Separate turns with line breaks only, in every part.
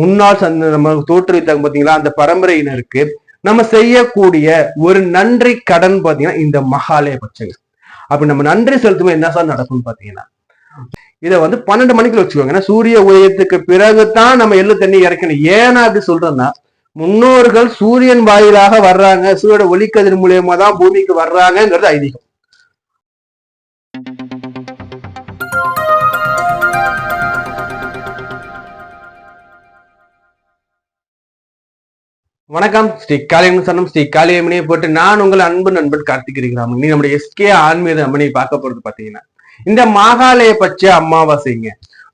முன்னாள் சந்த நம்ம தோற்றுவித்தாங்க பாத்தீங்களா அந்த பரம்பரையினருக்கு நம்ம செய்யக்கூடிய ஒரு நன்றி கடன் பாத்தீங்கன்னா இந்த மகாலய பட்சங்க அப்ப நம்ம நன்றி செலுத்தும் என்ன சார் நடக்கும்னு பாத்தீங்கன்னா இதை வந்து பன்னெண்டு மணிக்கு வச்சுக்கோங்க. ஏன்னா சூரிய உதயத்துக்கு பிறகுதான் நம்ம எள்ளு தண்ணி இறக்கணும். ஏன்னா அப்படி சொல்றேன்னா முன்னோர்கள் சூரியன் வாயிலாக வர்றாங்க. சூரிய ஒளிக்கதிர் மூலியமா தான் பூமிக்கு வர்றாங்கிறது ஐதீகம். வணக்கம். ஸ்ரீ காளியம் சன்னம் ஸ்ரீ காளியம்மனையை போட்டு நான் உங்கள் அன்பு நண்பன் கார்த்திகிரிக்கிறாமன் நீ நம்முடைய எஸ்கே ஆன்மீக அம்மனை பார்க்க போறது பாத்தீங்கன்னா இந்த மகாலய பட்ச அமாவாசைங்க.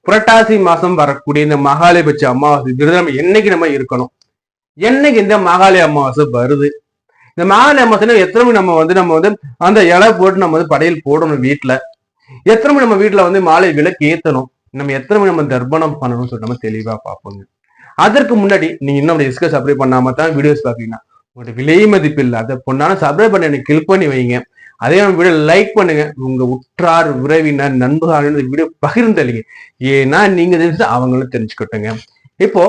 புரட்டாசி மாசம் வரக்கூடிய இந்த மகாலய பட்ச அமாவாசை விரதம் என்னைக்கு நம்ம இருக்கணும்? என்னைக்கு இந்த மகாலய அமாவாசை வருது? இந்த மகாலய அமாவாசை எத்தனை மணி நம்ம வந்து நம்ம வந்து அந்த இலை போட்டு நம்ம வந்து படையல் போடணும் வீட்டுல எத்தனை மணி நம்ம வீட்டுல வந்து மாலை விளக்கு ஏத்தணும்? நம்ம எத்தனை மணி நம்ம தர்ப்பணம் பண்ணணும்னு சொல்லி நம்ம தெளிவா பார்ப்போங்க. அதற்கு முன்னாடி நீங்க இன்னும் டிஸ்கஸ் சப்ஸ்கிரைப் பண்ணாம தான் வீடியோஸ் பாப்பீங்கன்னா உங்களோட விலை மதிப்பு இல்லாத பொண்ணான சப்ஸ்கிரைப் பண்ணி எனக்கு கிளிக் பண்ணி வைங்க. அதே நம்ம வீடியோ லைக் பண்ணுங்க. உங்க உற்றார் உறவினர் நண்பர்கள் வீடியோ பகிர்ந்தளிங்க. ஏன்னா நீங்க தெரிஞ்சு அவங்களும் தெரிஞ்சுக்கிட்டுங்க. இப்போ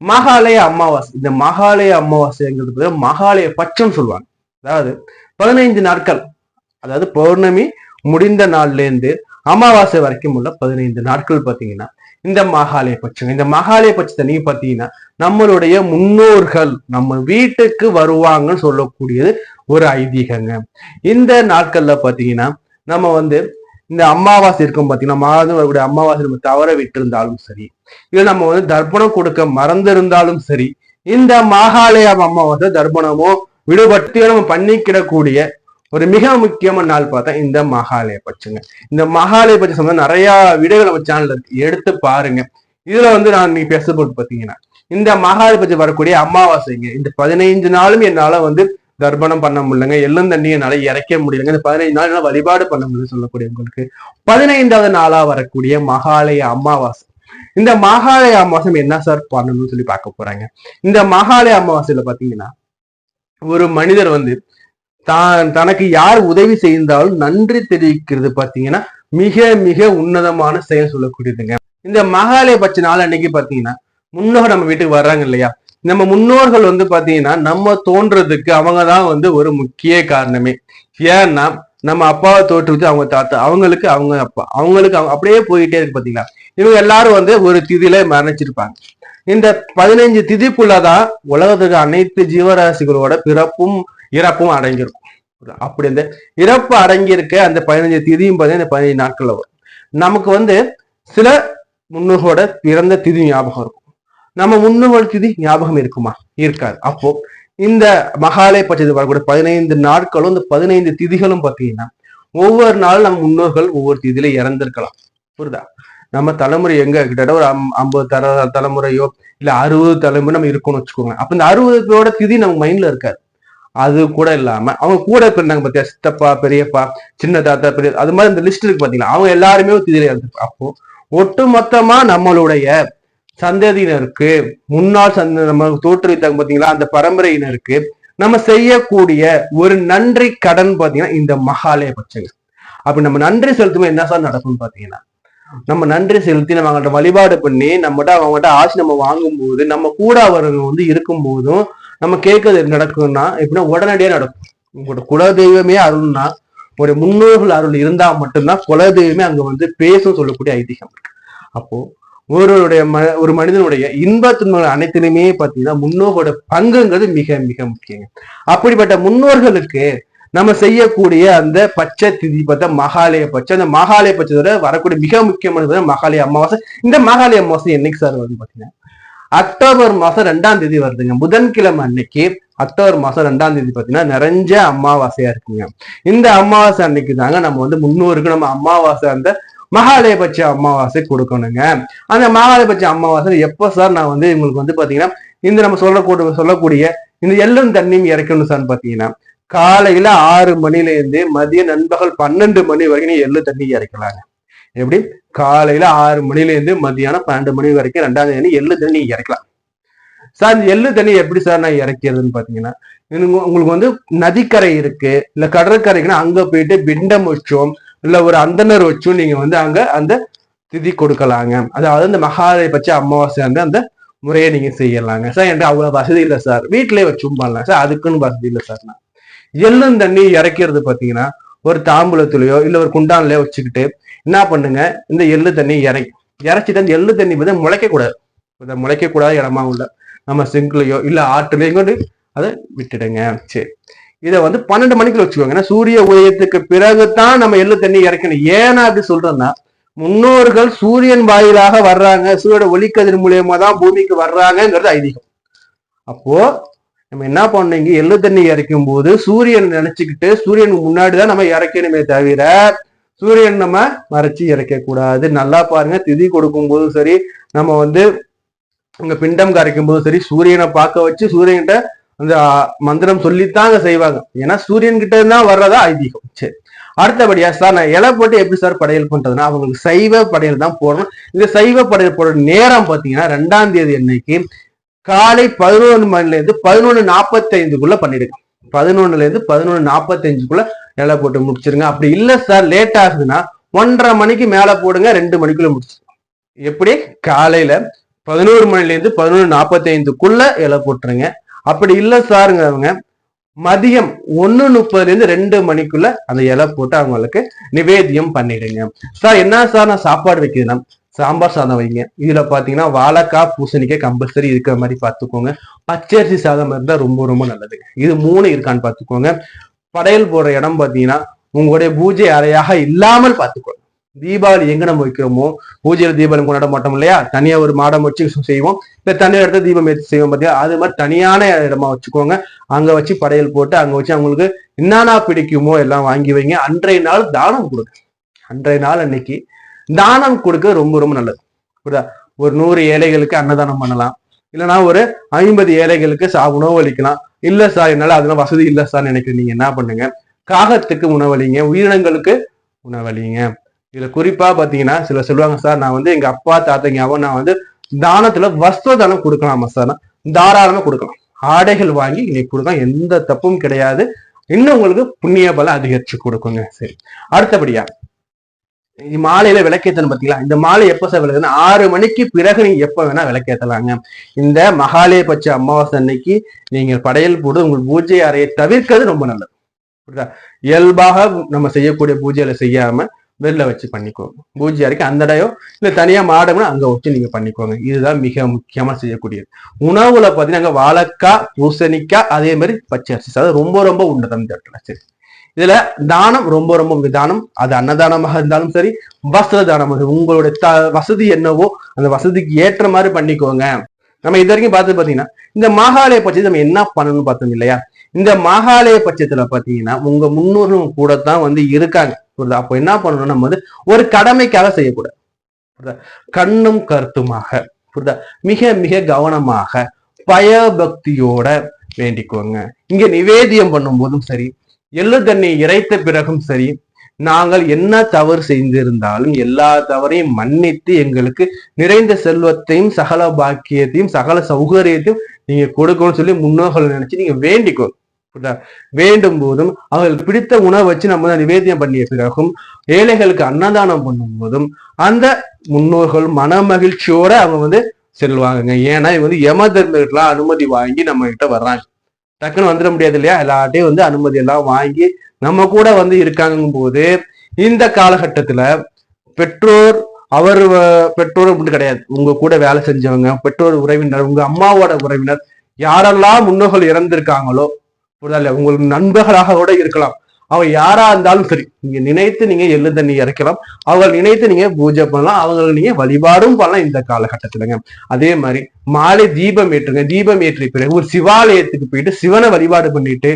மகாலய அமாவாசை இந்த மகாலய அமாவாசைங்கிறது மகாலய பட்சம் சொல்லுவாங்க. அதாவது பதினைந்து நாட்கள் அதாவது பௌர்ணமி முடிந்த நாள்ல இருந்து அமாவாசை வரைக்கும் உள்ள பதினைந்து நாட்கள் பாத்தீங்கன்னா இந்த மகாலய பட்சம் இந்த மகாலய பட்சத்தை நீ பார்த்தீங்கன்னா நம்மளுடைய முன்னோர்கள் நம்ம வீட்டுக்கு வருவாங்கன்னு சொல்லக்கூடியது ஒரு ஐதீகங்க. இந்த நாட்கள்ல பாத்தீங்கன்னா நம்ம வந்து இந்த அமாவாசை இருக்கும் பாத்தீங்கன்னா மாதம் வரக்கூடிய அமாவாசை நம்ம தவற விட்டிருந்தாலும் சரி இல்ல நம்ம வந்து தர்ப்பணம் கொடுக்க மறந்திருந்தாலும் சரி இந்த மகாலய அமாவாசை தர்ப்பணமோ விடுபட்டு நம்ம பண்ணிக்கிடக்கூடிய ஒரு மிக முக்கியமான நாள் பார்த்தா இந்த மகாலய பட்சங்க. இந்த மகாலய பட்சம் சம்பந்தம் நிறைய வீடியோகள் நம்ம சேனல்ல எடுத்து பாருங்க. இதுல வந்து நான் நீ பேசப்போது பாத்தீங்கன்னா இந்த மகாலய பட்சம் வரக்கூடிய அமாவாசைங்க. இந்த பதினைஞ்சு நாளும் என்னால வந்து தர்ப்பணம் பண்ண முடியலங்க. எள்ளும் தண்ணி என்னால இறைக்க முடியலங்க. இந்த பதினைஞ்சு நாள் என்னால வழிபாடு பண்ண முடியல சொல்லக்கூடியவங்களுக்கு பதினைந்தாவது நாளா வரக்கூடிய மகாலய அமாவாசை. இந்த மகாலய அமாவாசை என்ன சார் பண்ணணும்னு சொல்லி பார்க்க போறாங்க. இந்த மகாலய அமாவாசையில பாத்தீங்கன்னா ஒரு மனிதர் வந்து தான் தனக்கு யார் உதவி செய்தாலும் நன்றி தெரிவிக்கிறது பாத்தீங்கன்னா மிக மிக உன்னதமான செயல் சொல்லக்கூடியதுங்க. இந்த மகாலய பட்ச நாள் அன்னைக்கு பாத்தீங்கன்னா முன்னோர் நம்ம வீட்டுக்கு வர்றாங்க இல்லையா? நம்ம முன்னோர்கள் வந்து பாத்தீங்கன்னா நம்ம தோன்றதுக்கு அவங்க தான் வந்து ஒரு முக்கிய காரணமே. ஏன்னா நம்ம அப்பாவை தோற்றுவிச்சு அவங்க தாத்தா அவங்களுக்கு அவங்க அப்பா அவங்களுக்கு அவங்க அப்படியே போயிட்டே இருக்கு பாத்தீங்களா இவங்க எல்லாரும் வந்து ஒரு திதியில மரணிச்சிருப்பாங்க. இந்த பதினைஞ்சு திதிக்குள்ளதான் உலகத்துக்கு அனைத்து ஜீவராசிகளோட பிறப்பும் இறப்பும் அடங்கியிருக்கும். அப்படி அந்த இறப்பு அடங்கியிருக்க அந்த பதினஞ்சு திதியும் பார்த்தீங்கன்னா இந்த பதினஞ்சு நாட்கள்ல வரும். நமக்கு வந்து சில முன்னோர்களோட பிறந்த திதி ஞாபகம் இருக்கும். நம்ம முன்னோர்கள் திதி ஞாபகம் இருக்குமா? இருக்காது. அப்போ இந்த மகாலய பட்சத்தில் வரக்கூடிய பதினைந்து நாட்களும் இந்த பதினைந்து திதிகளும் பார்த்தீங்கன்னா ஒவ்வொரு நாளும் நம்ம முன்னோர்கள் ஒவ்வொரு திதியில இறந்திருக்கலாம். புரியுதா? நம்ம தலைமுறை எங்க? கிட்டத்தட்ட ஒரு அம்- ஐம்பது தர தலைமுறையோ இல்ல அறுபது தலைமுறை நம்ம இருக்கோம்னு வச்சுக்கோங்க அப்ப இந்த அறுபது பேரோட திதி நம்ம மைண்ட்ல இருக்காது. அது கூட இல்லாம அவங்க கூட இருந்தாங்க பாத்தியா சித்தப்பா பெரியப்பா சின்ன தாத்தா பெரிய அது மாதிரி இந்த லிஸ்ட் இருக்கு பாத்தீங்களா? அவங்க எல்லாருமே ஒரு அப்போ ஒட்டு மொத்தமா நம்மளுடைய சந்ததியினருக்கு முன்னாள் சந்த நம்ம தோற்றுவித்தாங்க பாத்தீங்களா அந்த பரம்பரையினருக்கு நம்ம செய்யக்கூடிய ஒரு நன்றி கடன் பாத்தீங்கன்னா இந்த மகாலய பட்சங்க அப்ப நம்ம நன்றி செலுத்தும் என்ன சார் நடக்கும்னு பாத்தீங்கன்னா நம்ம நன்றி செலுத்தி நம்ம அவங்கள்ட்ட வழிபாடு பண்ணி நம்மகிட்ட அவங்ககிட்ட ஆசை நம்ம வாங்கும்போது நம்ம கூட அவர்கள் வந்து இருக்கும்போதும் நம்ம கேட்கறது நடக்கும்னா எப்படின்னா உடனடியாக நடக்கும். உங்களோட குலதெய்வமே அருள்னா ஒரு முன்னோர்கள் அருள் இருந்தா மட்டும்தான் குல தெய்வமே அங்க வந்து பேசும் சொல்லக்கூடிய ஐதீகம் இருக்கு. அப்போ ஒருவருடைய ம ஒரு மனிதனுடைய இன்ப துன்பங்கள் அனைத்திலுமே பார்த்தீங்கன்னா முன்னோர்களோட பங்குங்கிறது மிக மிக முக்கியங்க அப்படிப்பட்ட முன்னோர்களுக்கு நம்ம செய்யக்கூடிய அந்த பச்சை திதி பார்த்தா மகாலய பச்சை. அந்த மகாலய பட்சத்தோட வரக்கூடிய மிக முக்கியமானது மகாலய அமாவாசை. இந்த மகாலய அமாவாசை என்னைக்கு சார் வருது பார்த்தீங்கன்னா அக்டோபர் மாசம் ரெண்டாம் தேதி வருதுங்க. புதன்கிழமை அன்னைக்கு அக்டோபர் மாசம் ரெண்டாம் தேதி பாத்தீங்கன்னா நிறைஞ்ச அமாவாசையா இருக்குங்க. இந்த அமாவாசை அன்னைக்கு தாங்க நம்ம வந்து முன்னோருக்கு நம்ம அமாவாசை அந்த மகாலயபட்ச அமாவாசை கொடுக்கணுங்க. அந்த மகாலயபட்ச அமாவாசை எப்போ சார் நான் வந்து உங்களுக்கு வந்து பாத்தீங்கன்னா இந்த நம்ம சொல்லக்கூடிய சொல்லக்கூடிய இந்த எள்ளும் தண்ணியும் இறக்கணும் சார் பாத்தீங்கன்னா காலையில ஆறு மணில இருந்து மதியம் நண்பகல் பன்னெண்டு மணி வரைக்கும் எள்ளு தண்ணி இறக்கலாங்க. எப்படி? காலையில ஆறு மணிலேருந்து மத்தியானம் மதியானம் பன்னெண்டு மணி வரைக்கும் ரெண்டாம் தேதி எள்ளு தண்ணி நீங்க இறக்கலாம். சார் இந்த எள்ளு தண்ணி எப்படி சார் நான் இறக்கிறதுன்னு பாத்தீங்கன்னா உங்களுக்கு வந்து நதிக்கரை இருக்கு இல்ல கடற்கரைக்குன்னா அங்க போயிட்டு பிண்டம் வச்சோம் இல்ல ஒரு அந்தனர் வச்சும் நீங்க வந்து அங்க அந்த திதி கொடுக்கலாங்க. அதாவது அந்த மகாலய பட்ச அமாவாசை வந்து அந்த முறையை நீங்க செய்யலாங்க. சார் என்கிட்ட அவ்வளவு வசதி இல்லை சார் வீட்டிலே வச்சும் பண்ணலாம். சார் அதுக்குன்னு வசதி இல்லை சார் நான் எள்ளும் தண்ணி இறக்கிறது பாத்தீங்கன்னா ஒரு தாம்பூலத்துலயோ இல்ல ஒரு குண்டான்லயோ வச்சுக்கிட்டு என்ன பண்ணுங்க? இந்த எள்ளு தண்ணி இறை இறைச்சிட்டு அந்த எள்ளு தண்ணி வந்து முளைக்கக்கூடாது இதை இடமா உள்ள நம்ம சிங்க்லையோ இல்லை ஆற்றுலையும் கொண்டு அதை விட்டுடுங்க. சரி. இதை வந்து பன்னெண்டு மணிக்குள்ள வச்சுக்கோங்க. ஏன்னா சூரிய உதயத்துக்கு பிறகு தான் நம்ம எள்ளு தண்ணி இறக்கணும். ஏன்னா அப்படி சொல்றோம்னா முன்னோர்கள் சூரியன் வாயிலாக வர்றாங்க. சூரிய ஒளிக்கதிர் மூலியமா தான் பூமிக்கு வர்றாங்கங்கிறது ஐதீகம். அப்போ நம்ம என்ன பண்ணீங்க எள்ளு தண்ணி இறைக்கும் போது சூரியன் நினைச்சுக்கிட்டு சூரியனுக்கு முன்னாடி தான் நம்ம இறக்கணுமே தவிர சூரியன் நம்ம மறைச்சு இறைக்க கூடாது நல்லா பாருங்க திதி கொடுக்கும் போதும் சரி நம்ம வந்து இங்க பிண்டம் கரைக்கும் போதும் சரி சூரியனை பார்க்க வச்சு சூரியன்கிட்ட அந்த மந்திரம் சொல்லித்தாங்க செய்வாங்க. ஏன்னா சூரியன் கிட்ட தான் வர்றதா ஐதீகம். சரி. அடுத்தபடியா சார் நான் இலை போட்டு எப்படி சார் படையல் பண்றதுன்னா அவங்களுக்கு சைவ படையல் தான் போடணும். இந்த சைவ படையல் போடுற நேரம் பாத்தீங்கன்னா ரெண்டாம் தேதி அன்னைக்கு காலை பதினொன்று மணிலேருந்து பதினொன்று நாற்பத்தி ஐந்துக்குள்ள பண்ணிடுங்க. பதினொன்னுல இருந்து பதினொன்று நாற்பத்தஞ்சுக்குள்ள நிலை இலை போட்டு முடிச்சிருங்க. அப்படி இல்ல சார் லேட் ஆகுதுன்னா ஒன்றரை மணிக்கு மேல போடுங்க ரெண்டு மணிக்குள்ள முடிச்சிருங்க. எப்படி? காலையில பதினோரு மணில இருந்து பதினொன்று நாற்பத்தைந்துக்குள்ள இலை போட்டுருங்க. அப்படி இல்லை சாருங்கிறவங்க மதியம் ஒன்று முப்பதுல இருந்து ரெண்டு மணிக்குள்ள அந்த இலை போட்டு அவங்களுக்கு நிவேதியம் பண்ணிடுங்க. சார் என்ன சார் நான் சாப்பாடு வைக்கிறேன்னா சாம்பார் சாதம் வைங்க. இதுல பாத்தீங்கன்னா வாழைக்காய் பூசணிக்காய் கம்பல்சரி இருக்கிற மாதிரி பார்த்துக்கோங்க பச்சரிசி சாதம் இருந்தா ரொம்ப ரொம்ப நல்லதுங்க இது மூணு இருக்கான்னு பார்த்துக்கோங்க படையல் போடுற இடம் பாத்தீங்கன்னா உங்களுடைய பூஜை அறையாக இல்லாமல் பார்த்துக்கோங்க தீபாவளி எங்க நம்ம வைக்கிறோமோ பூஜையில தீபாவளி கொண்டாட மாட்டோம் இல்லையா? தனியா ஒரு மாடம் வச்சு செய்வோம். இல்ல தனியா இடத்துல தீபம் ஏற்றி செய்வோம் பார்த்தீங்கன்னா அது மாதிரி தனியான இடமா வச்சுக்கோங்க. அங்க வச்சு படையல் போட்டு அங்க வச்சு அவங்களுக்கு என்னென்ன பிடிக்குமோ எல்லாம் வாங்கி வைங்க. அன்றைய நாள் தானம் கொடுங்க. அன்றைய நாள் அன்னைக்கு தானம் கொடுக்க ரொம்ப ரொம்ப நல்லது. புரியுதா? ஒரு நூறு ஏழைகளுக்கு அன்னதானம் பண்ணலாம். இல்லைன்னா ஒரு ஐம்பது ஏழைகளுக்கு சா உணவு அளிக்கலாம். சார் என்னால அதெல்லாம் வசதி இல்லை சார் நினைக்கிறேன். நீங்க என்ன பண்ணுங்க? காகத்துக்கு உணவளிங்க. உயிரினங்களுக்கு உணவளிங்க. இதுல குறிப்பா பாத்தீங்கன்னா சில சொல்லுவாங்க சார் நான் வந்து எங்க அப்பா தாத்தங்காவும் நான் வந்து தானத்துல வஸ்திர தானம் கொடுக்கலாமா சார்? தாராளமா கொடுக்கலாம். ஆடைகள் வாங்கி இன்னைக்கு கொடுக்கலாம். எந்த தப்பும் கிடையாது. இன்னும் உங்களுக்கு புண்ணிய பலம் அதிகரிச்சு கொடுக்குங்க. சரி. அடுத்தபடியா மாலையில விளக்கேத்தணும் பாத்தீங்களா? இந்த மாலை எப்ப சார் விளக்குதுன்னா ஆறு மணிக்கு பிறகு நீங்க எப்ப வேணா விளக்கேத்தலாங்க. இந்த மகாலய பட்ச அமாவாசை அன்னைக்கு நீங்கள் படையல் போட்டு உங்கள் பூஜை அறையை தவிர்க்கிறது ரொம்ப நல்லது. புரியுதா? இயல்பாக நம்ம செய்யக்கூடிய பூஜையில செய்யாம வெளில வச்சு பண்ணிக்கோங்க. பூஜை அறைக்கு அந்த இடையோ இல்ல தனியா மாடம்னா அங்க வச்சு நீங்க பண்ணிக்கோங்க. இதுதான் மிக முக்கியமா செய்யக்கூடியது. உணவுல பாத்தீங்கன்னா அங்கே வாழைக்காய் பூசணிக்காய் அதே மாதிரி பச்சை அரிசி அது ரொம்ப ரொம்ப உண்டு இந்த சரி. இதுல தானம் ரொம்ப ரொம்ப தானம் அது அன்னதானமாக இருந்தாலும் சரி வஸ்திர தானமாக உங்களுடைய த வசதி என்னவோ அந்த வசதிக்கு ஏற்ற மாதிரி பண்ணிக்கோங்க. நம்ம இது வரைக்கும் பார்த்து பாத்தீங்கன்னா இந்த மாகாலய பட்சத்தை நம்ம என்ன பண்ணணும்னு பார்த்தோம் இல்லையா? இந்த மாகாலய பட்சத்துல பாத்தீங்கன்னா உங்க முன்னோர்களும் கூட தான் வந்து இருக்காங்க. புரியுதா? அப்போ என்ன பண்ணணும் நம்ம வந்து ஒரு கடமைக்காக செய்யக்கூடாது. புரியுதா? கண்ணும் கருத்துமாக புரியுதா? மிக மிக கவனமாக பயபக்தியோட வேண்டிக்கோங்க. இங்க நிவேதியம் பண்ணும் போதும் சரி எள்ளு தண்ணி இறைத்த பிறகும் சரி நாங்கள் என்ன தவறு செய்திருந்தாலும் எல்லா தவறையும் மன்னித்து எங்களுக்கு நிறைந்த செல்வத்தையும் சகல பாக்கியத்தையும் சகல சௌகரியத்தையும் நீங்க கொடுக்கணும்னு சொல்லி முன்னோர்கள் நினைச்சு நீங்க வேண்டிக்கோ. வேண்டும் போதும் அவர்களுக்கு பிடித்த உணவை வச்சு நம்ம நிவேதியம் பண்ணிய பிறகும் ஏழைகளுக்கு அன்னதானம் பண்ணும் போதும் அந்த முன்னோர்கள் மன மகிழ்ச்சியோட அவங்க வந்து செல்வாங்க ஏன்னா இவங்க வந்து யம தர்மர்லாம் அனுமதி வாங்கி நம்ம கிட்ட வர்றாங்க. டக்குன்னு வந்துட முடியாது இல்லையா எல்லாட்டையும் வந்து அனுமதி எல்லாம் வாங்கி நம்ம கூட வந்து இருக்காங்கும் போது இந்த காலகட்டத்துல பெற்றோர் அவர் பெற்றோர் அப்படின்னு கிடையாது. உங்க கூட வேலை செஞ்சவங்க பெற்றோர் உறவினர் உங்க அம்மாவோட உறவினர் யாரெல்லாம் முன்னோர்கள் இறந்திருக்காங்களோ இல்லையா? உங்களுக்கு நண்பர்களாக கூட இருக்கலாம். அவங்க யாரா இருந்தாலும் சரி நீங்க நினைத்து நீங்க எள்ளு தண்ணி இறக்கலாம். அவங்க நினைத்து நீங்க பூஜை பண்ணலாம். அவங்களுக்கு நீங்க வழிபாடும் பண்ணலாம் இந்த காலகட்டத்துலங்க. அதே மாதிரி மாலை தீபம் ஏற்றுங்க. தீபம் ஏற்றிய பிறகு ஒரு சிவாலயத்துக்கு போயிட்டு சிவனை வழிபாடு பண்ணிட்டு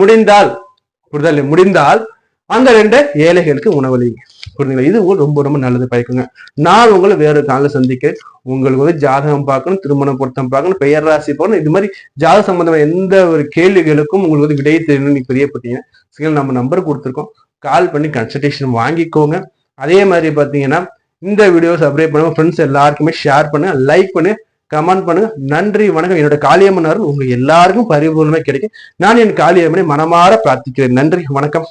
முடிந்தால் புரிதல் முடிந்தால் அந்த ரெண்டு ஏழைகளுக்கு உணவளிங்க புரியுதுங்களா இது உங்களுக்கு ரொம்ப ரொம்ப நல்லது பயக்குங்க நான் உங்களை வேறு காலில் சந்திக்கிறேன். உங்களுக்கு வந்து ஜாதகம் பார்க்கணும் திருமணம் பொருத்தம் பார்க்கணும் பெயர் ராசி பார்க்கணும். இது மாதிரி ஜாதக சம்பந்தமான எந்த ஒரு கேள்விகளுக்கும் உங்களுக்கு வந்து விடையை தெரியணும் நீ பிரியப்பட்டீங்க சரி நம்ம நம்பர் கொடுத்துருக்கோம். கால் பண்ணி கன்சல்டேஷன் வாங்கிக்கோங்க. அதே மாதிரி பார்த்தீங்கன்னா இந்த வீடியோ சப்ஸ்கிரைப் பண்ணுங்க ஃப்ரெண்ட்ஸ் எல்லாருக்குமே ஷேர் பண்ணுங்க லைக் பண்ணுங்க கமெண்ட் பண்ணுங்க நன்றி வணக்கம். என்னோட காளியம்மன் உங்க எல்லாருக்கும் பரிபூர்ணமே கிடைக்கும். நான் என் காளியம்மனை மனமாற பிரார்த்திக்கிறேன். நன்றி வணக்கம்.